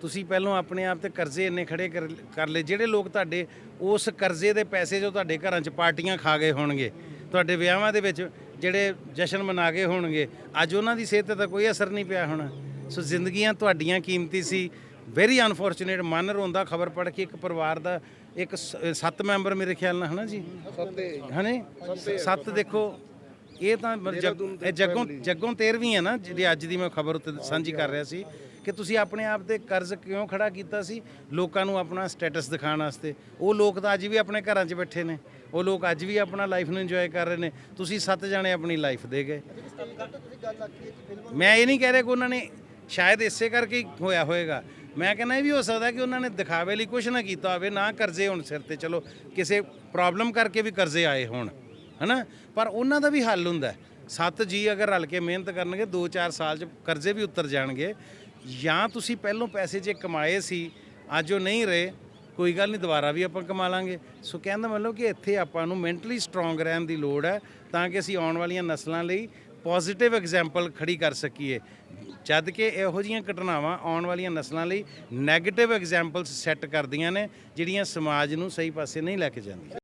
ਤੁਸੀਂ ਪਹਿਲਾਂ ਆਪਣੇ ਆਪ ਤੇ ਕਰਜ਼ੇ ਇੰਨੇ ਖੜੇ ਕਰ ਕਰ ਲਏ। ਜਿਹੜੇ ਲੋਕ ਤੁਹਾਡੇ ਉਸ ਕਰਜ਼ੇ ਦੇ ਪੈਸੇ ਜੋ ਤੁਹਾਡੇ ਘਰਾਂ 'ਚ ਪਾਰਟੀਆਂ ਖਾ ਗਏ ਹੋਣਗੇ ਤੁਹਾਡੇ ਵਿਆਹਾਂ ਦੇ ਵਿੱਚ ਜਿਹੜੇ ਜਸ਼ਨ ਮਨਾ ਗਏ ਹੋਣਗੇ ਅੱਜ ਉਹਨਾਂ ਦੀ ਸਿਹਤ ਤੇ ਤਾਂ ਕੋਈ ਅਸਰ ਨਹੀਂ ਪਿਆ ਹੋਣਾ। ਸੋ ਜ਼ਿੰਦਗੀਆਂ ਤੁਹਾਡੀਆਂ ਕੀਮਤੀ ਸੀ। ਵੈਰੀ ਅਨਫੋਰਚੂਨੇਟ ਮਨ ਰੋਂਦਾ ਖਬਰ ਪੜ ਕੇ ਇੱਕ ਪਰਿਵਾਰ ਦਾ ਇੱਕ ਸ- ਸੱਤ ਮੈਂਬਰ ਮੇਰੇ ਖਿਆਲ ਨਾਲ ਹਨਾ ਜੀ? ਹਨੇ? ਸੱਤ ਦੇਖੋ ਇਹ ਤਾਂ ਇਹ ਜੱਗੋਂ ਜੱਗੋਂ 13ਵੀਂ ਹੈ ਨਾ ਜਿਹੜੀ ਅੱਜ ਦੀ ਮੈਂ ਖਬਰ ਉੱਤੇ ਸਾਂਝੀ ਕਰ ਰਿਹਾ ਸੀ ਕਿ ਤੁਸੀਂ ਆਪਣੇ ਆਪ ਤੇ ਕਰਜ਼ ਕਿਉਂ ਖੜਾ ਕੀਤਾ ਸੀ? ਲੋਕਾਂ ਨੂੰ ਆਪਣਾ ਸਟੇਟਸ ਦਿਖਾਉਣ ਵਾਸਤੇ। ਉਹ ਲੋਕ ਤਾਂ ਅੱਜ ਵੀ ਆਪਣੇ ਘਰਾਂ 'ਚ ਬੈਠੇ ਨੇ। ਉਹ ਲੋਕ ਅੱਜ ਵੀ ਆਪਣਾ ਲਾਈਫ ਨੂੰ ਇੰਜੋਏ ਕਰ ਰਹੇ ਨੇ। ਤੁਸੀਂ ਸੱਤ ਜਾਣੇ ਆਪਣੀ ਲਾਈਫ ਦੇ ਗਏ। ਮੈਂ ਇਹ ਨਹੀਂ ਕਹਿ ਰਿਹਾ ਕਿ ਉਹਨਾਂ ਨੇ ਸ਼ਾਇਦ ਇਸੇ ਕਰਕੇ ਹੋਇਆ ਹੋਵੇਗਾ ਮੈਂ ਕਹਿੰਦਾ ਇਹ ਵੀ ਹੋ ਸਕਦਾ ਕਿ ਉਹਨਾਂ ਨੇ ਦਿਖਾਵੇ ਲਈ ਕੁਝ ਨਾ ਕੀਤਾ ਹੋਵੇ ਨਾ ਕਰਜ਼ੇ ਹੁਣ ਸਿਰ ਤੇ। ਚਲੋ ਕਿਸੇ ਪ੍ਰੋਬਲਮ ਕਰਕੇ ਵੀ ਕਰਜ਼ੇ ਆਏ ਹੋਣ। ਹਨਾ? ਪਰ ਉਹਨਾਂ ਦਾ ਵੀ ਹੱਲ ਹੁੰਦਾ ਸੱਤ ਜੀ ਅਗਰ ਰਲ ਕੇ ਮਿਹਨਤ ਕਰਨਗੇ 2-4 ਸਾਲ ਚ ਕਰਜ਼ੇ ਵੀ ਉਤਰ ਜਾਣਗੇ। ਜਾਂ ਤੁਸੀਂ ਪਹਿਲੋਂ ਪੈਸੇ ਜੇ ਕਮਾਏ ਸੀ, ਅੱਜ ਉਹ ਨਹੀਂ ਰਹੇ, ਕੋਈ ਗੱਲ ਨਹੀਂ, ਦੁਬਾਰਾ ਵੀ ਆਪਾਂ ਕਮਾ ਲਾਂਗੇ। ਸੋ ਕਹਿੰਦਾ ਮਤਲਬ ਕਿ ਇੱਥੇ ਆਪਾਂ ਨੂੰ ਮੈਂਟਲੀ ਸਟਰੋਂਗ ਰਹਿਣ ਦੀ ਲੋੜ ਹੈ, ਤਾਂ ਕਿ ਅਸੀਂ ਆਉਣ ਵਾਲੀਆਂ ਨਸਲਾਂ ਲਈ ਪੋਜ਼ਿਟਿਵ ਐਗਜ਼ਾਮਪਲ ਖੜੀ ਕਰ ਸਕੀਏ। ਜਦ ਕਿ ਇਹੋ ਜੀਆਂ ਘਟਨਾਵਾਂ ਆਉਣ ਵਾਲੀਆਂ ਨਸਲਾਂ ਲਈ 네ਗੇਟਿਵ ਐਗਜ਼ਾਮਪਲਸ ਸੈੱਟ ਕਰਦੀਆਂ ਨੇ, ਜਿਹੜੀਆਂ ਸਮਾਜ ਨੂੰ ਸਹੀ ਪਾਸੇ ਨਹੀਂ ਲੈ ਕੇ ਜਾਂਦੀਆਂ।